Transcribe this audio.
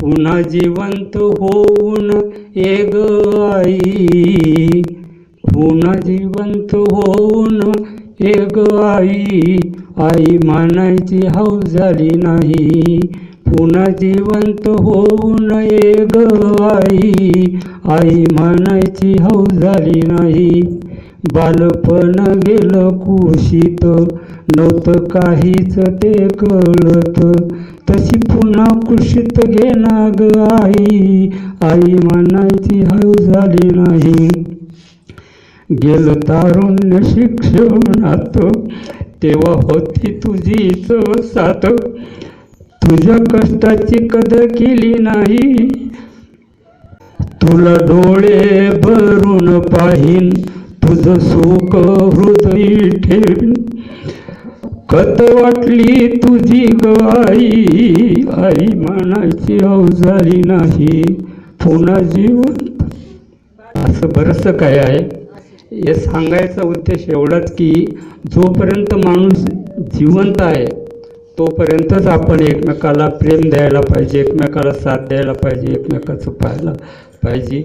पुन्हा जिवंत होऊन एक आई. पुन्हा जिवंत होऊन एक आई. आई म्हणायची हाऊ झाली नाही. पुन्हा जिवंत होऊन एक आई. आई म्हणायची हाऊ झाली नाही. बालपण गेलं कुशीत नव्हतं काहीच ते कळत. तशी पुन्हा कुशीत घेना ग आई आई म्हणायची हळू झाली नाही. गेलं तारुण्य शिक्षणात तेव्हा होती तुझीच साथ. तुझ्या कष्टाची कदर केली नाही. तुला डोळे भरून पाहीन. तुझं सुख हृदयी ठेवीन कत वाटली तुझी ग आई? आई मानाची अवजारी नाही. पुन्हा जीवन. असं बरंचसं काय आहे. हे सांगायचा उद्देश एवढाच की जोपर्यंत माणूस जिवंत आहे तोपर्यंतच आपण एकमेकाला प्रेम द्यायला पाहिजे एकमेकाला साथ द्यायला पाहिजे एकमेकाचं पाहायला पाहिजे.